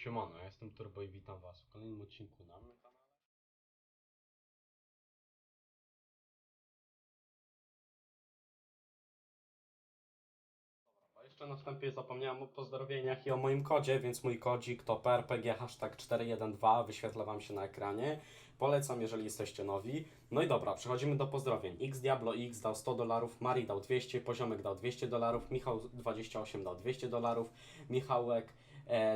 Siemano, ja jestem Turbo i witam was w kolejnym odcinku na moim kanale. Dobra, jeszcze na wstępie zapomniałem o pozdrowieniach i o moim kodzie, więc mój kodzik to PRPG hashtag 412 wyświetla wam się na ekranie. Polecam, jeżeli jesteście nowi. No i dobra, przechodzimy do pozdrowień. X Diablo X dał 100 dolarów, Mari dał 200, Poziomek dał 200 dolarów, Michał 28 dał 200 dolarów, Michałek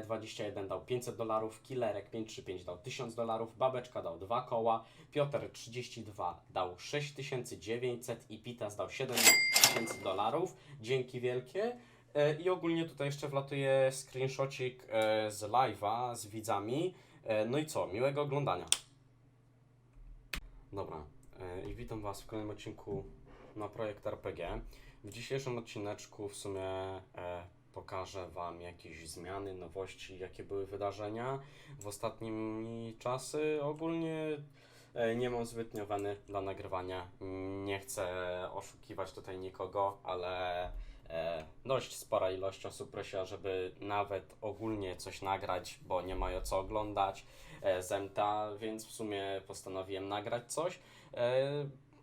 21 dał 500 dolarów, Killerek 535 dał 1000 dolarów, Babeczka dał 2 koła, Piotr 32 dał 6900 i Pitas dał 7000 dolarów. Dzięki wielkie. E, I ogólnie tutaj jeszcze wlatuje screenshocik e, z live'a z widzami. E, No i co? Miłego oglądania. Dobra, e, i witam Was w kolejnym odcinku na projekt RPG. W dzisiejszym odcineczku w sumie e, pokażę Wam jakieś zmiany, nowości, jakie były wydarzenia w ostatnimi czasy. Ogólnie e, nie mam zbytnio weny dla nagrywania. Nie chcę oszukiwać tutaj nikogo, ale e, dość spora ilość osób prosiła, żeby nawet ogólnie coś nagrać, bo nie mają co oglądać e, Zemta, więc w sumie postanowiłem nagrać coś.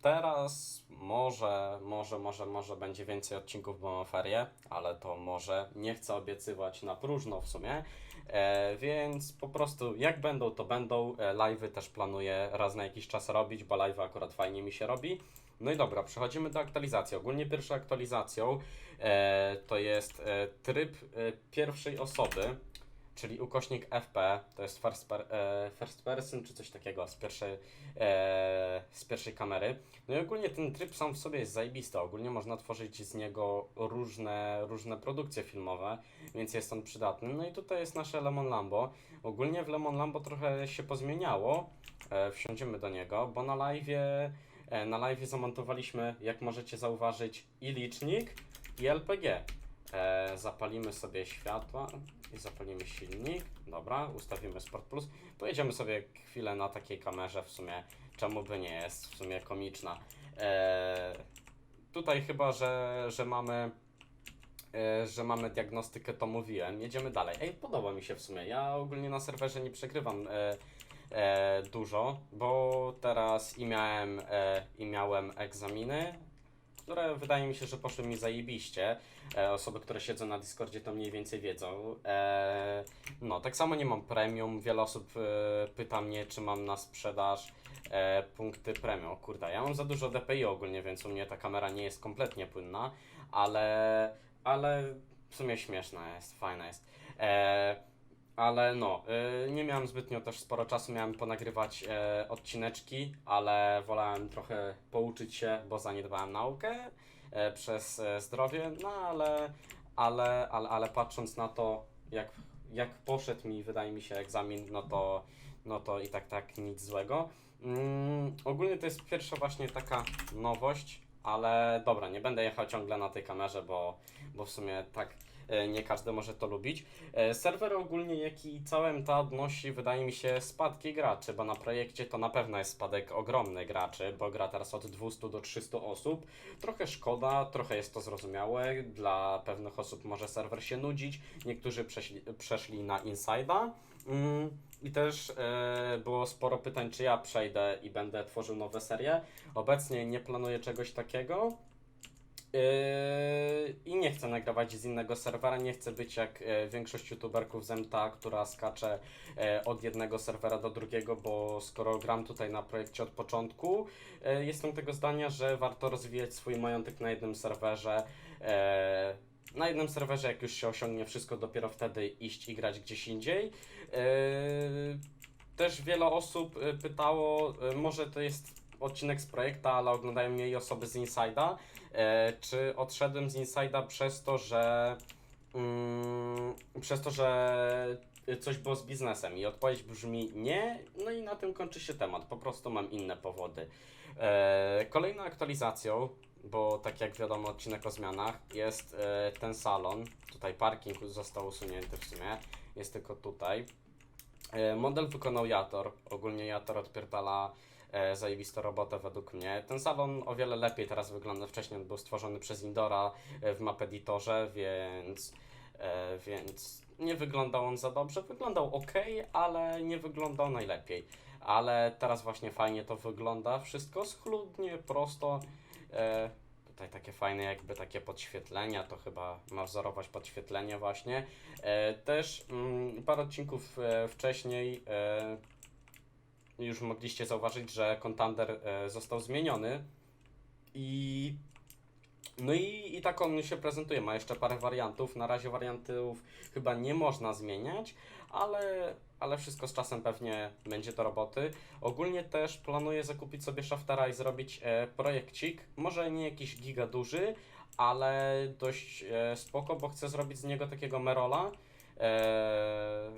Teraz może, może, może, może będzie więcej odcinków, bo mam ferie, ale to może. Nie chcę obiecywać na próżno w sumie, e, więc po prostu jak będą, to będą. E, live'y też planuję raz na jakiś czas robić, bo live akurat fajnie mi się robi. No i dobra, przechodzimy do aktualizacji. Ogólnie pierwszą aktualizacją e, to jest e, tryb e, pierwszej osoby, czyli ukośnik FP, to jest first, per, e, first person czy coś takiego z pierwszej, e, z pierwszej kamery. No i ogólnie ten tryb sam w sobie jest zajebisty. Ogólnie można tworzyć z niego różne, różne produkcje filmowe, więc jest on przydatny. No i tutaj jest nasze Lemon Lambo. Ogólnie w Lemon Lambo trochę się pozmieniało. E, wsiądziemy do niego, bo na live e, na live zamontowaliśmy, jak możecie zauważyć, i licznik, i LPG. E, zapalimy sobie światła i zapalimy silnik. Dobra, ustawimy Sport Plus. Pojedziemy sobie chwilę na takiej kamerze, w sumie czemu by nie jest, w sumie komiczna. E, tutaj chyba, że, że mamy e, że mamy diagnostykę, to mówiłem. Jedziemy dalej. Ej, podoba mi się w sumie. Ja ogólnie na serwerze nie przegrywam e, e, dużo, bo teraz i miałem, e, i miałem egzaminy, które wydaje mi się, że poszły mi zajebiście. E, osoby, które siedzą na Discordzie, to mniej więcej wiedzą. E, no, tak samo nie mam premium. Wiele osób e, pyta mnie, czy mam na sprzedaż e, punkty premium. Kurde, ja mam za dużo DPI ogólnie, więc u mnie ta kamera nie jest kompletnie płynna, ale, ale w sumie śmieszna jest, fajna jest. E, ale no, y, nie miałem zbytnio też sporo czasu, miałem ponagrywać e, odcineczki, ale wolałem trochę pouczyć się, bo zaniedbałem naukę e, przez e, zdrowie, no ale, ale, ale, ale patrząc na to, jak, jak poszedł mi, wydaje mi się, egzamin, no to, no to i tak, tak, nic złego. Mm, ogólnie to jest pierwsza właśnie taka nowość, ale dobra, nie będę jechał ciągle na tej kamerze, bo, bo w sumie tak nie każdy może to lubić. E, Serwer ogólnie, jak i cała MTA odnosi, wydaje mi się, spadki graczy, bo na projekcie to na pewno jest spadek ogromny graczy, bo gra teraz od 200 do 300 osób. Trochę szkoda, trochę jest to zrozumiałe, dla pewnych osób może serwer się nudzić, niektórzy przeszli, przeszli na Inside'a. Mm, I też e, było sporo pytań, czy ja przejdę i będę tworzył nowe serie. Obecnie nie planuję czegoś takiego. Yy, I nie chcę nagrywać z innego serwera, nie chcę być jak e, większość youtuberków z MTA, która skacze e, od jednego serwera do drugiego, bo skoro gram tutaj na projekcie od początku, e, jestem tego zdania, że warto rozwijać swój majątek na jednym serwerze. E, na jednym serwerze, jak już się osiągnie wszystko, dopiero wtedy iść i grać gdzieś indziej. E, też wiele osób e, pytało, e, może to jest odcinek z projekta, ale oglądają mnie i osoby z Inside'a, e, czy odszedłem z Inside'a przez to, że mm, przez to, że coś było z biznesem i odpowiedź brzmi nie, no i na tym kończy się temat, po prostu mam inne powody. E, kolejną aktualizacją, bo tak jak wiadomo odcinek o zmianach, jest e, ten salon, tutaj parking został usunięty w sumie, jest tylko tutaj. E, Model wykonał Jator. Ogólnie Jator odpierdala e, zajebistą robotę według mnie. Ten salon o wiele lepiej teraz wygląda. Wcześniej on był stworzony przez Indora e, w Map Editorze, więc, e, więc nie wyglądał on za dobrze. Wyglądał ok, ale nie wyglądał najlepiej. Ale teraz właśnie fajnie to wygląda. Wszystko schludnie, prosto. E, tutaj takie fajne jakby takie podświetlenia, to chyba ma wzorować podświetlenie właśnie. E, też mm, parę odcinków e, wcześniej e, już mogliście zauważyć, że Contander e, został zmieniony i no i, i tak on się prezentuje. Ma jeszcze parę wariantów. Na razie wariantów chyba nie można zmieniać, ale, ale wszystko z czasem pewnie będzie do roboty. Ogólnie też planuję zakupić sobie Shaftera i zrobić e, projekcik. Może nie jakiś giga duży, ale dość e, spoko, bo chcę zrobić z niego takiego Merola. E,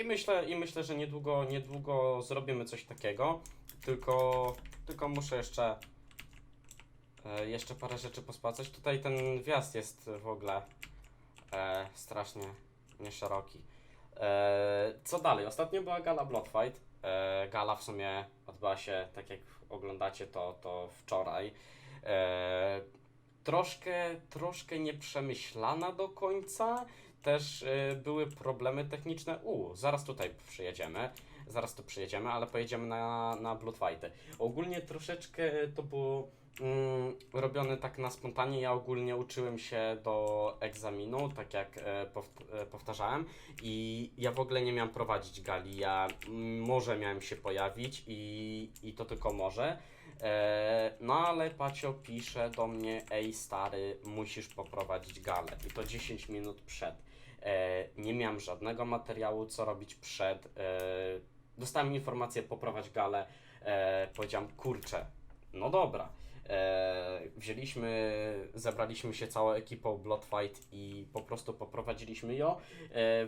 i myślę, I myślę, że niedługo, niedługo zrobimy coś takiego. Tylko, tylko muszę jeszcze E, jeszcze parę rzeczy pospłacać. Tutaj ten wjazd jest w ogóle e, strasznie nieszeroki. E, co dalej? Ostatnio była gala Bloodfight. E, gala w sumie odbyła się, tak jak oglądacie to, to wczoraj. E, troszkę, troszkę nieprzemyślana do końca. Też e, były problemy techniczne. U, zaraz tutaj przyjedziemy. Zaraz tu przyjedziemy, ale pojedziemy na, na Bloodfighty. Ogólnie troszeczkę to było mm, robione tak na spontanie. Ja ogólnie uczyłem się do egzaminu, tak jak e, pow- e, powtarzałem, i ja w ogóle nie miałem prowadzić gali. Ja mm, może miałem się pojawić i, i to tylko może. E, no ale Pacio pisze do mnie, ej stary, musisz poprowadzić galę. I to 10 minut przed. E, nie miałem żadnego materiału, co robić przed. E, dostałem informację, poprowadź galę. E, powiedziałem, kurczę, no dobra. Wzięliśmy, zebraliśmy się całą ekipą Bloodfight i po prostu poprowadziliśmy ją.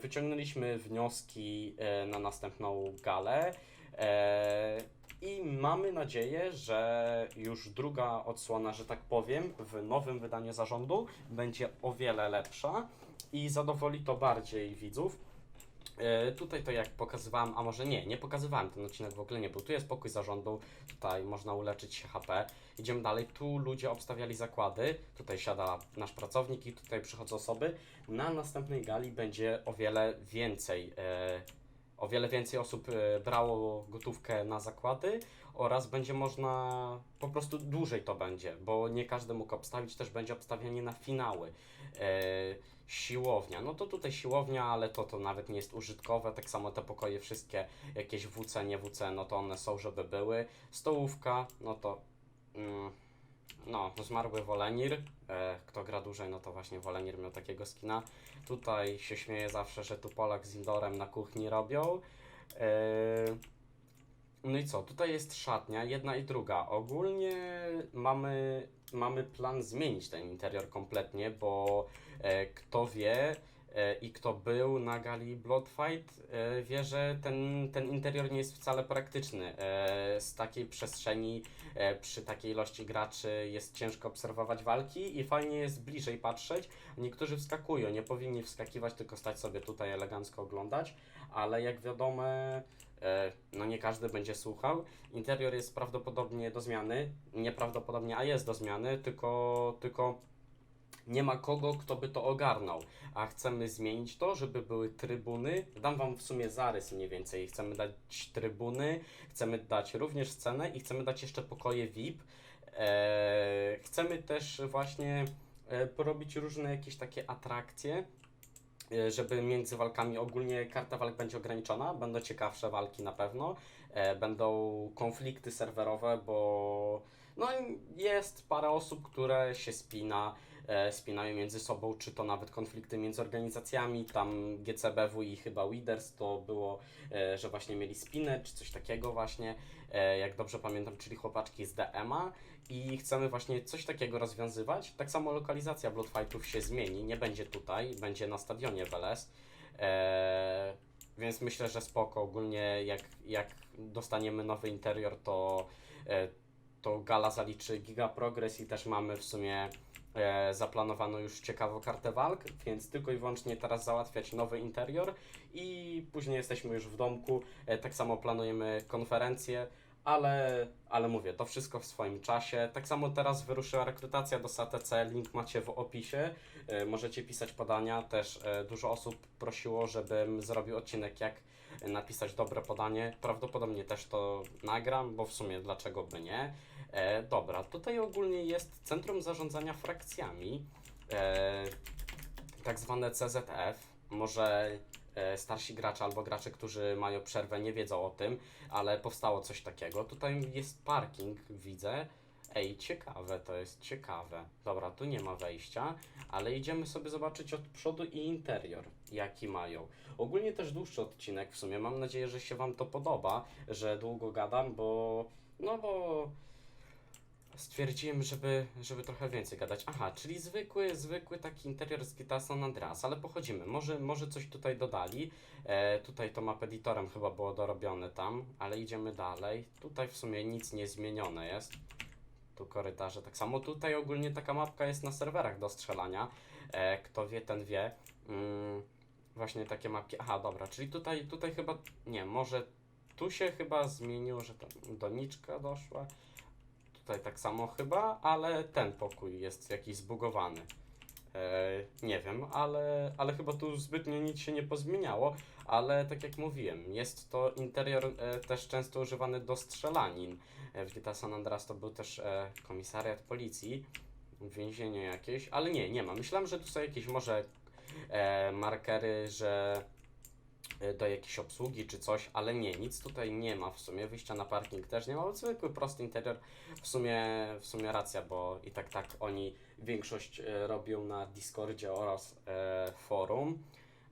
Wyciągnęliśmy wnioski na następną galę. I mamy nadzieję, że już druga odsłona, że tak powiem, w nowym wydaniu zarządu będzie o wiele lepsza i zadowoli to bardziej widzów. E, tutaj to jak pokazywałem, a może nie, nie pokazywałem, ten odcinek w ogóle nie był. Tu jest pokój zarządu, tutaj można uleczyć się HP. Idziemy dalej, tu ludzie obstawiali zakłady, tutaj siada nasz pracownik i tutaj przychodzą osoby. Na następnej gali będzie o wiele więcej, e, o wiele więcej osób e, brało gotówkę na zakłady oraz będzie można, po prostu dłużej to będzie, bo nie każdy mógł obstawić, też będzie obstawianie na finały. E, siłownia, no to tutaj siłownia, ale to, to nawet nie jest użytkowe, tak samo te pokoje wszystkie, jakieś WC, nie WC, no to one są, żeby były. Stołówka, no to mm, no, zmarły Wolenir, e, kto gra dłużej, no to właśnie Wolenir miał takiego skina. Tutaj się śmieje zawsze, że tu Polak z Indorem na kuchni robią. E, no i co, tutaj jest szatnia, jedna i druga. Ogólnie mamy, mamy plan zmienić ten interior kompletnie, bo e, kto wie i kto był na gali Bloodfight, e, wie, że ten, ten interior nie jest wcale praktyczny. E, z takiej przestrzeni, e, przy takiej ilości graczy jest ciężko obserwować walki i fajnie jest bliżej patrzeć. Niektórzy wskakują, nie powinni wskakiwać, tylko stać sobie tutaj elegancko oglądać, ale jak wiadomo, e, no nie każdy będzie słuchał. Interior jest prawdopodobnie do zmiany, nieprawdopodobnie, a jest do zmiany, tylko, tylko nie ma kogo, kto by to ogarnął. A chcemy zmienić to, żeby były trybuny. Dam Wam w sumie zarys mniej więcej. Chcemy dać trybuny, chcemy dać również scenę i chcemy dać jeszcze pokoje VIP. Eee, chcemy też właśnie e, porobić różne jakieś takie atrakcje, e, żeby między walkami ogólnie karta walk będzie ograniczona, będą ciekawsze walki na pewno, e, będą konflikty serwerowe, bo no jest parę osób, które się spina, spinają między sobą, czy to nawet konflikty między organizacjami, tam GCBW i chyba Widers to było, e, że właśnie mieli spinę, czy coś takiego właśnie, e, jak dobrze pamiętam, czyli chłopaczki z DMA i chcemy właśnie coś takiego rozwiązywać. Tak samo lokalizacja Bloodfightów się zmieni, nie będzie tutaj, będzie na stadionie Weles. Eee, więc myślę, że spoko. Ogólnie jak, jak dostaniemy nowy interior, to, e, to Gala zaliczy giga progress i też mamy w sumie e, zaplanowano już ciekawą kartę walk, więc tylko i wyłącznie teraz załatwiać nowy interior i później jesteśmy już w domku. E, tak samo planujemy konferencję, ale, ale mówię, to wszystko w swoim czasie. Tak samo teraz wyruszyła rekrutacja do SATC, link macie w opisie. E, Możecie pisać podania. Też e, dużo osób prosiło, żebym zrobił odcinek, jak napisać dobre podanie. Prawdopodobnie też to nagram, bo w sumie dlaczego by nie. E, dobra, tutaj ogólnie jest Centrum Zarządzania Frakcjami, e, tak zwane CZF. Może e, starsi gracze albo gracze, którzy mają przerwę, nie wiedzą o tym, ale powstało coś takiego. Tutaj jest parking, widzę. Ej, ciekawe, to jest ciekawe. Dobra, tu nie ma wejścia, ale idziemy sobie zobaczyć od przodu i interior, jaki mają. Ogólnie też dłuższy odcinek w sumie. Mam nadzieję, że się Wam to podoba, że długo gadam, bo. No bo. Stwierdziłem, żeby, żeby trochę więcej gadać. Aha, czyli zwykły, zwykły taki interior z GTA San Andreas, ale pochodzimy. Może, może coś tutaj dodali. E, tutaj to map editorem chyba było dorobione tam, ale idziemy dalej. Tutaj w sumie nic nie zmienione jest. Tu korytarze tak samo. Tutaj ogólnie taka mapka jest na serwerach do strzelania. E, kto wie, ten wie. Mm, właśnie takie mapki. Aha, dobra, czyli tutaj, tutaj chyba. Nie, może tu się chyba zmieniło, że tam doniczka doszła. Tutaj tak samo chyba, ale ten pokój jest jakiś zbugowany. E, nie wiem, ale, ale chyba tu zbytnio nic się nie pozmieniało, ale tak jak mówiłem, jest to interior e, też często używany do strzelanin. E, w GTA San Andreas to był też e, komisariat policji, więzienie jakieś, ale nie, nie ma. Myślałem, że tu są jakieś może e, markery, że do jakiejś obsługi czy coś, ale nie, nic tutaj nie ma w sumie. Wyjścia na parking też nie ma. Zwykły, prosty interior. W sumie, w sumie racja, bo i tak tak oni większość e, robią na Discordzie oraz e, forum,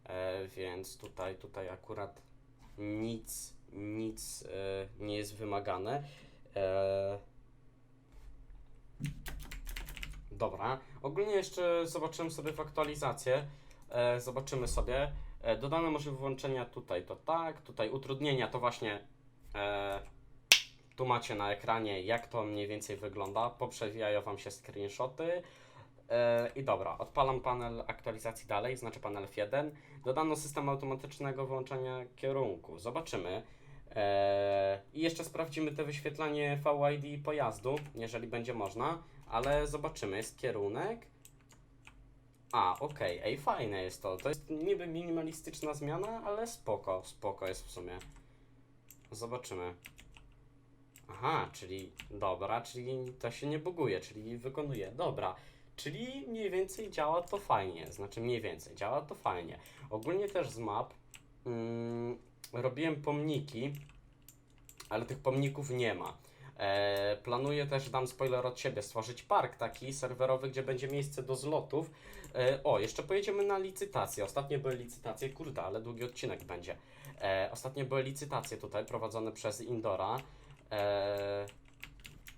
e, więc tutaj, tutaj akurat nic, nic e, nie jest wymagane. E, dobra, ogólnie jeszcze zobaczymy sobie w aktualizację. E, zobaczymy sobie. E, dodane możliwość włączenia tutaj to tak, tutaj utrudnienia to właśnie e, tu macie na ekranie jak to mniej więcej wygląda, poprzewijają Wam się screenshoty. E, i dobra, odpalam panel aktualizacji dalej, znaczy panel F1, dodano system automatycznego wyłączania kierunku, zobaczymy. E, i jeszcze sprawdzimy te wyświetlanie VID pojazdu, jeżeli będzie można, ale zobaczymy, jest kierunek, a, okej, ej, fajne jest to. To jest niby minimalistyczna zmiana, ale spoko, spoko jest w sumie. Zobaczymy. Aha, czyli dobra, czyli to się nie buguje, czyli wykonuje. Dobra, czyli mniej więcej działa to fajnie. Znaczy mniej więcej, działa to fajnie. Ogólnie też z map mm, robiłem pomniki, ale tych pomników nie ma. E, planuję też, dam spoiler od siebie, stworzyć park taki serwerowy, gdzie będzie miejsce do zlotów. E, o, jeszcze pojedziemy na licytację. Ostatnio były licytacje, kurde, ale długi odcinek będzie. E, ostatnio były licytacje tutaj prowadzone przez Indora. E,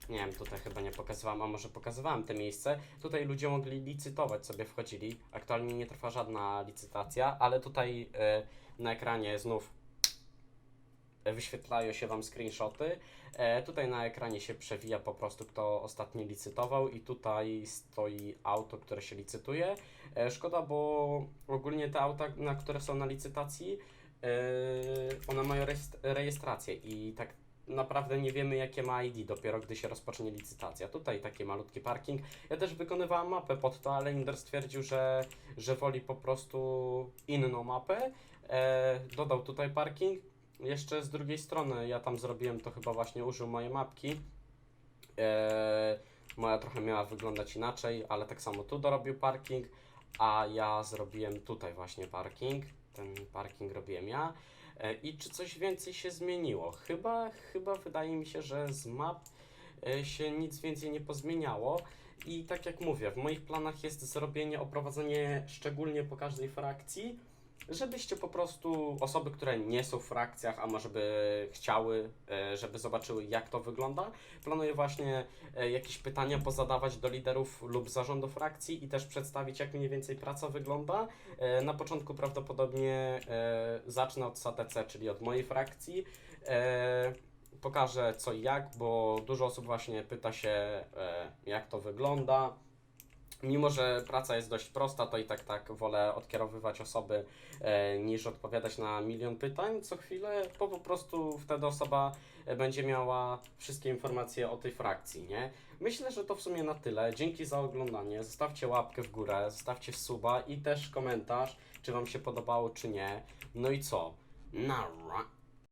nie wiem, tutaj chyba nie pokazywałem, a może pokazywałem te miejsce. Tutaj ludzie mogli licytować, sobie wchodzili. Aktualnie nie trwa żadna licytacja, ale tutaj e, na ekranie znów wyświetlają się Wam screenshoty. E, tutaj na ekranie się przewija po prostu kto ostatnio licytował i tutaj stoi auto, które się licytuje. E, szkoda, bo ogólnie te auta, na które są na licytacji, e, one mają rejestr- rejestrację i tak naprawdę nie wiemy jakie ma ID dopiero gdy się rozpocznie licytacja. Tutaj taki malutki parking. Ja też wykonywałem mapę pod to, ale Inder stwierdził, że, że woli po prostu inną mapę. E, dodał tutaj parking. Jeszcze z drugiej strony ja tam zrobiłem to chyba właśnie użył mojej mapki. E, moja trochę miała wyglądać inaczej, ale tak samo tu dorobił parking, a ja zrobiłem tutaj właśnie parking. Ten parking robiłem ja. E, I czy coś więcej się zmieniło? Chyba, chyba wydaje mi się, że z map e, się nic więcej nie pozmieniało. I tak jak mówię, w moich planach jest zrobienie, oprowadzenie szczególnie po każdej frakcji, żebyście po prostu osoby, które nie są w frakcjach, a może by chciały, e, żeby zobaczyły jak to wygląda, planuję właśnie e, jakieś pytania pozadawać do liderów lub zarządu frakcji i też przedstawić jak mniej więcej praca wygląda. E, Na początku prawdopodobnie zacznę od SATC, czyli od mojej frakcji. Pokażę co i jak, bo dużo osób właśnie pyta się jak to wygląda. Mimo, że praca jest dość prosta, to i tak tak wolę odkierowywać osoby e, niż odpowiadać na milion pytań co chwilę, bo po prostu wtedy osoba e, będzie miała wszystkie informacje o tej frakcji, nie? Myślę, że to w sumie na tyle. Dzięki za oglądanie. Zostawcie łapkę w górę, zostawcie suba i też komentarz, czy Wam się podobało, czy nie. No i co? Na